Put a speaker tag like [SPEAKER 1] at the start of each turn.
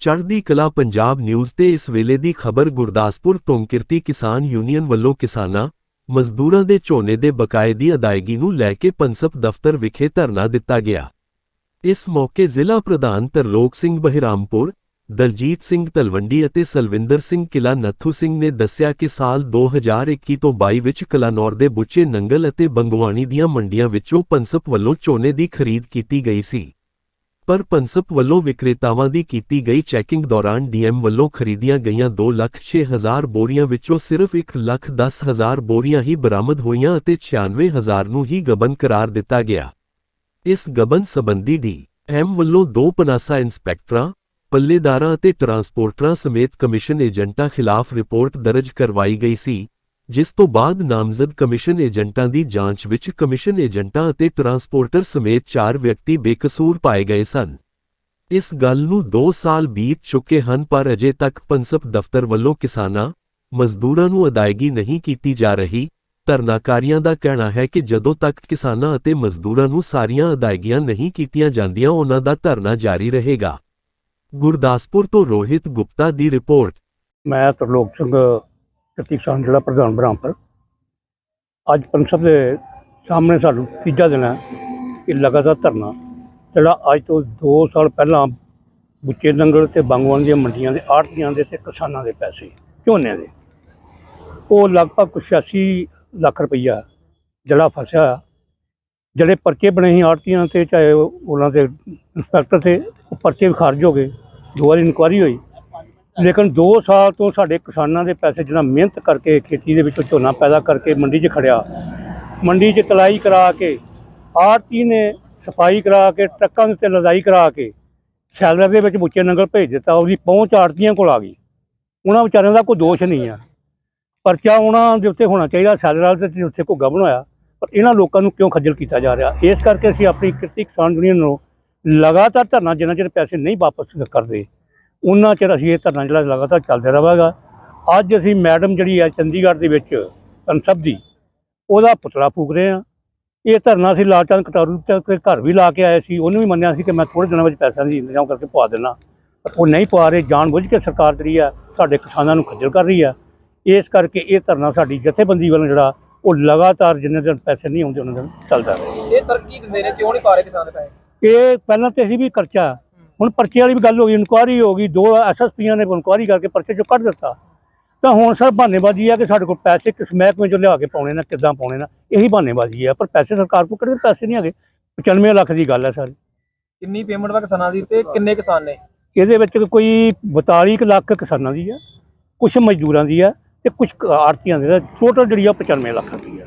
[SPEAKER 1] ਚੜ੍ਹਦੀ ਕਲਾ ਪੰਜਾਬ ਨਿਊਜ਼ ਤੇ ਇਸ ਵੇਲੇ ਦੀ ਖਬਰ ਗੁਰਦਾਸਪੁਰ ਤੋਂ ਕਿਸਾਨ ਯੂਨੀਅਨ ਵੱਲੋਂ ਕਿਸਾਨਾਂ, ਮਜ਼ਦੂਰਾਂ ਦੇ ਝੋਨੇ ਦੇ ਬਕਾਏ ਦੀ ਅਦਾਇਗੀ ਨੂੰ ਲੈ ਕੇ ਪੰਸਪ ਦਫ਼ਤਰ ਵਿਖੇ ਧਰਨਾ ਦਿੱਤਾ ਗਿਆ। ਇਸ ਮੌਕੇ ਜ਼ਿਲ੍ਹਾ ਪ੍ਰਧਾਨ ਤਰਲੋਕ ਸਿੰਘ ਬਹਿਰਾਮਪੁਰ, ਦਲਜੀਤ ਸਿੰਘ ਤਲਵੰਡੀ ਅਤੇ ਸਲਵਿੰਦਰ ਸਿੰਘ ਕਿਲਾ ਨੱਥੂ ਸਿੰਘ ਨੇ ਦੱਸਿਆ ਕਿ ਸਾਲ 2021 ਤੋਂ 22 ਵਿੱਚ ਕਲਾਨੌਰ ਦੇ ਬੁੱਚੇ ਨੰਗਲ ਅਤੇ ਬੰਗਵਾਣੀ ਦੀਆਂ ਮੰਡੀਆਂ ਵਿੱਚੋਂ ਪੰਸਪ ਵੱਲੋਂ ਝੋਨੇ ਦੀ ਖਰੀਦ ਕੀਤੀ ਗਈ ਸੀ। ਪਰ ਪੰਸਪ ਵੱਲੋਂ ਵਿਕਰੇਤਾਵਾਂ ਦੀ ਕੀਤੀ ਗਈ ਚੈਕਿੰਗ ਦੌਰਾਨ ਡੀਐਮ ਵੱਲੋਂ ਖਰੀਦੀਆਂ ਗਈਆਂ 2 ਲੱਖ 6 ਹਜ਼ਾਰ ਬੋਰੀਆਂ ਵਿੱਚੋਂ ਸਿਰਫ 1 ਲੱਖ 10 ਹਜ਼ਾਰ ਬੋਰੀਆਂ ਹੀ ਬਰਾਮਦ ਹੋਈਆਂ ਅਤੇ 96 ਹਜ਼ਾਰ ਨੂੰ ਹੀ ਗਬਨ ਕਰਾਰ ਦਿੱਤਾ ਗਿਆ। ਇਸ ਗਬਨ ਸੰਬੰਧੀ ਡੀ ਐਮ ਵੱਲੋਂ ਦੋ ਪਨਾਸਾ ਇੰਸਪੈਕਟਰਾਂ, ਪੱਲੇਦਾਰਾਂ ਅਤੇ ਟਰਾਂਸਪੋਰਟਰਾਂ ਸਮੇਤ ਕਮਿਸ਼ਨ ਏਜੰਟਾਂ ਖਿਲਾਫ ਰਿਪੋਰਟ ਦਰਜ ਕਰਵਾਈ ਗਈ ਸੀ। ਜਿਸ ਤੋਂ ਬਾਅਦ ਨਾਮਜ਼ਦ ਕਮਿਸ਼ਨ ਏਜੰਟਾਂ ਦੀ ਜਾਂਚ ਵਿੱਚ ਕਮਿਸ਼ਨ ਏਜੰਟਾਂ ਅਤੇ ਟਰਾਂਸਪੋਰਟਰ ਸਮੇਤ ਚਾਰ ਵਿਅਕਤੀ ਬੇਕਸੂਰ ਪਾਏ ਗਏ ਸਨ। ਇਸ ਗੱਲ ਨੂੰ 2 ਸਾਲ ਬੀਤ ਚੁੱਕੇ ਹਨ ਪਰ ਅਜੇ ਤੱਕ ਪੰਸਪ ਦਫ਼ਤਰ ਵੱਲੋਂ ਕਿਸਾਨਾਂ, ਮਜ਼ਦੂਰਾਂ ਨੂੰ ਅਦਾਇਗੀ ਨਹੀਂ ਕੀਤੀ ਜਾ ਰਹੀ। ਧਰਨਾਕਾਰੀਆਂ ਦਾ ਕਹਿਣਾ ਹੈ ਕਿ ਜਦੋਂ ਤੱਕ ਕਿਸਾਨਾਂ ਅਤੇ ਮਜ਼ਦੂਰਾਂ ਨੂੰ ਸਾਰੀਆਂ ਅਦਾਇਗੀਆਂ ਨਹੀਂ ਕੀਤੀਆਂ ਜਾਂਦੀਆਂ, ਉਹਨਾਂ ਦਾ ਧਰਨਾ ਜਾਰੀ ਰਹੇਗਾ। ਗੁਰਦਾਸਪੁਰ ਤੋਂ ਰੋਹਿਤ ਗੁਪਤਾ ਦੀ ਰਿਪੋਰਟ।
[SPEAKER 2] ਮੈਂ ਤਰਲੋਕ ਸਿੰਘ ਕਿਰਤੀ ਕਿਸਾਨ ਜਿਹੜਾ ਪ੍ਰਧਾਨ ਬ੍ਰਹਮਪੁਰ ਅੱਜ ਪੰਸਬ ਦੇ ਸਾਹਮਣੇ ਸਾਨੂੰ ਤੀਜਾ ਦਿਨ ਹੈ ਕਿ ਲਗਾਤਾਰ ਧਰਨਾ, ਜਿਹੜਾ ਅੱਜ ਤੋਂ 2 ਸਾਲ ਪਹਿਲਾਂ ਬੁੱਚੇ ਨੰਗਲ ਤੇ ਬੰਗਵਾਨ ਦੀਆਂ ਮੰਡੀਆਂ ਦੇ, ਆੜਤੀਆਂ ਦੇ ਤੇ ਕਿਸਾਨਾਂ ਦੇ ਪੈਸੇ, ਝੋਨਿਆਂ ਦੇ। ਉਹ ਲਗਭਗ 86 ਲੱਖ ਰੁਪਈਆ ਜਿਹੜਾ ਫਸਿਆ, ਜਿਹੜੇ ਪਰਚੇ ਬਣੇ ਸੀ ਆੜਤੀਆਂ ਤੇ, ਚਾਹੇ ਉਹਨਾਂ ਦੇ ਇੰਸਪੈਕਟਰ ਤੇ, ਉਹ ਪਰਚੇ ਵੀ ਖਾਰਜ ਹੋ ਗਏ। ਦੋ ਵਾਰੀ ਇਨਕੁਆਰੀ ਹੋਈ। ਲੇਕਿਨ 2 ਸਾਲ ਤੋਂ ਸਾਡੇ ਕਿਸਾਨਾਂ ਦੇ ਪੈਸੇ ਜਿਹੜਾ ਮਿਹਨਤ ਕਰਕੇ ਖੇਤੀ ਦੇ ਵਿੱਚੋਂ ਝੋਨਾ ਪੈਦਾ ਕਰਕੇ ਮੰਡੀ 'ਚ ਖੜਿਆ, ਮੰਡੀ 'ਚ ਤਲਾਈ ਕਰਾ ਕੇ ਆੜਤੀ ਨੇ ਸਫ਼ਾਈ ਕਰਾ ਕੇ, ਟਰੱਕਾਂ ਦੇ ਉੱਤੇ ਲਦਾਈ ਕਰਾ ਕੇ, ਸ਼ੈਲਰ ਦੇ ਵਿੱਚ ਬੁੱਚੇ ਨੰਗਲ ਭੇਜ ਦਿੱਤਾ, ਉਹਦੀ ਪਹੁੰਚ ਆੜਤੀਆਂ ਕੋਲ ਆ ਗਈ। ਉਹਨਾਂ ਵਿਚਾਰਿਆਂ ਦਾ ਕੋਈ ਦੋਸ਼ ਨਹੀਂ ਆ। ਪਰਚਾ ਉਹਨਾਂ ਦੇ ਉੱਤੇ ਹੋਣਾ ਚਾਹੀਦਾ, ਸੈਲਰਾਂ ਦੇ ਉੱਤੇ ਕੋਈ ਗਬਨ ਹੋਇਆ ਪਰ ਇਹਨਾਂ ਲੋਕਾਂ ਨੂੰ ਕਿਉਂ ਖੱਜਲ ਕੀਤਾ ਜਾ ਰਿਹਾ? ਇਸ ਕਰਕੇ ਅਸੀਂ ਆਪਣੀ ਕਿਰਤੀ ਕਿਸਾਨ ਯੂਨੀਅਨ ਨੂੰ ਲਗਾਤਾਰ ਧਰਨਾ ਜਿੰਨਾ ਚਿਰ ਪੈਸੇ ਨਹੀਂ ਵਾਪਸ ਕਰਦੇ ਉਹਨਾਂ ਚਿਰ ਅਸੀਂ ਇਹ ਧਰਨਾ ਜਿਹੜਾ ਲਗਾਤਾਰ ਚੱਲਦਾ ਰਹਾਂਗਾ। ਅੱਜ ਅਸੀਂ ਮੈਡਮ ਜਿਹੜੀ ਹੈ ਚੰਡੀਗੜ੍ਹ ਦੇ ਵਿੱਚ ਕਨਸਬ ਦੀ ਉਹਦਾ ਪੁਤਲਾ ਫੂਕ ਰਹੇ ਹਾਂ। ਇਹ ਧਰਨਾ ਅਸੀਂ ਲਾਲਚੰਦ ਕਟਾਰੂ ਤੇ ਘਰ ਵੀ ਲਾ ਕੇ ਆਏ ਸੀ ਉਹਨੂੰ ਵੀ ਮੰਨਿਆ ਸੀ ਕਿ ਮੈਂ ਥੋੜੇ ਦਿਨਾਂ ਵਿੱਚ ਪੈਸਿਆਂ ਦੀ ਇੰਤਜ਼ਾਮ ਕਰਕੇ ਪਵਾ ਦੇਣਾ ਪਰ ਉਹ ਨਹੀਂ ਪਵਾ ਰਹੇ ਜਾਣ ਬੁੱਝ ਕੇ ਸਰਕਾਰ ਜਿਹੜੀ ਆ ਸਾਡੇ ਕਿਸਾਨਾਂ ਨੂੰ ਖੱਜਲ ਕਰ ਰਹੀ ਆ। ਇਸ ਕਰਕੇ ਇਹ ਧਰਨਾ ਸਾਡੀ ਜਥੇਬੰਦੀ ਵੱਲੋਂ ਜਿਹੜਾ ਉਹ ਲਗਾਤਾਰ ਜਿੰਨੇ ਦਿਨ ਪੈਸੇ ਨਹੀਂ ਆਉਂਦੇ ਉਹਨਾਂ ਦਿਨ ਚੱਲਦਾ ਰਹੇ।
[SPEAKER 3] ਇਹ ਤਰੱਕੀ ਦਿੰਦੇ ਨੇ ਕਿਉਂ ਨਹੀਂ ਪਾ ਰਹੇ ਕਿਸਾਨ ਦੇ ਪੈਸੇ?
[SPEAKER 2] ਇਹ ਪਹਿਲਾਂ ਤੇ ਅਸੀਂ ਵੀ ਖਰਚਾ ਹੁਣ ਪਰਚੇ ਵਾਲੀ ਵੀ ਗੱਲ ਹੋ ਗਈ ਇਨਕੁਆਰੀ ਹੋ ਗਈ ਦੋ ਐਸਐਸਪੀਆਂ ਨੇ ਇਨਕੁਆਰੀ ਕਰਕੇ ਪਰਚੇ ਚੋਂ ਕੱਢ ਦਿੱਤਾ। ਤਾਂ ਹੁਣ ਸਰ ਬਹਾਨੇਬਾਜ਼ੀ ਆ ਕਿ ਸਾਡੇ ਕੋਲ ਪੈਸੇ ਕਿਸ ਮਹਿਕਮੇ ਚੋਂ ਲਿਆ ਕੇ ਪਾਉਣੇ ਨਾ ਕਿੱਦਾਂ ਪਾਉਣੇ ਨਾ ਇਹੀ ਬਹਾਨੇਬਾਜ਼ੀ ਆ। ਪਰ ਪੈਸੇ ਸਰਕਾਰ ਕੋਲ ਕਿਹੜੇ ਪੈਸੇ ਨਹੀਂ ਹੈਗੇ? 95 ਲੱਖ ਦੀ ਗੱਲ ਹੈ ਸਾਰੀ।
[SPEAKER 3] ਕਿੰਨੀ ਪੇਮੈਂਟ ਵਾ ਕਿਸਾਨਾਂ ਦੀ ਤੇ ਕਿੰਨੇ ਕਿਸਾਨ ਨੇ?
[SPEAKER 2] ਇਹਦੇ ਵਿੱਚ ਕੋਈ 42 ਕੁ ਲੱਖ ਕਿਸਾਨਾਂ ਦੀ ਆ ਕੁਝ ਮਜ਼ਦੂਰਾਂ ਦੀ ਆ ਤੇ ਕੁਝ ਆੜਤੀਆਂ ਦੀ ਆ। ਟੋਟਲ ਜਿਹੜੀ ਆ 95 ਲੱਖ ਦੀ ਆ।